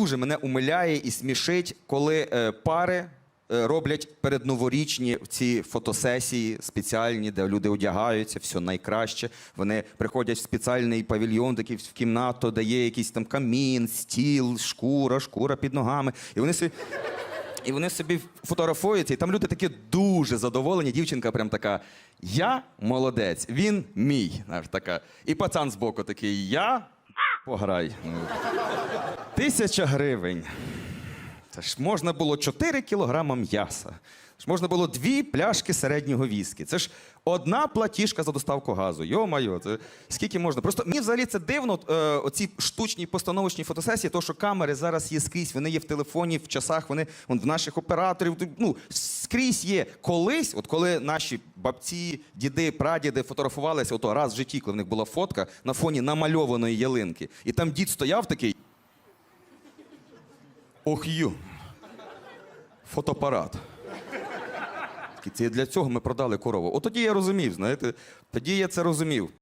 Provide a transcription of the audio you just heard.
дуже мене умиляє і смішить, коли е, пари е, роблять передноворічні ці фотосесії спеціальні, де люди одягаються, все найкраще. Вони приходять в спеціальний павільйон, такий в кімнату, де є якийсь там камін, стіл, шкура, шкура під ногами. І вони собі. І вони собі фотографуються, і там люди такі дуже задоволені. Дівчинка прям така: я молодець, він мій. Така. І пацан збоку такий: я пограй. Тисяча гривень. Це ж можна було 4 кілограма м'яса. Це ж можна було дві пляшки середнього віскі. Це ж одна платіжка за доставку газу. Йо-майо, це скільки можна? Просто мені взагалі це дивно, е, оці штучні постановочні фотосесії, то що камери зараз є скрізь, вони є в телефоні, в часах, вони вон, в наших операторів. Ну, скрізь є. Колись, от коли наші бабці, діди, прадіди фотографувалися, ото раз в житті, коли в них була фотка на фоні намальованої ялинки, і там дід стояв такий. Ох ю. Фотоапарат. Це для цього ми продали корову. От тоді я розумів, знаєте, тоді я це розумів.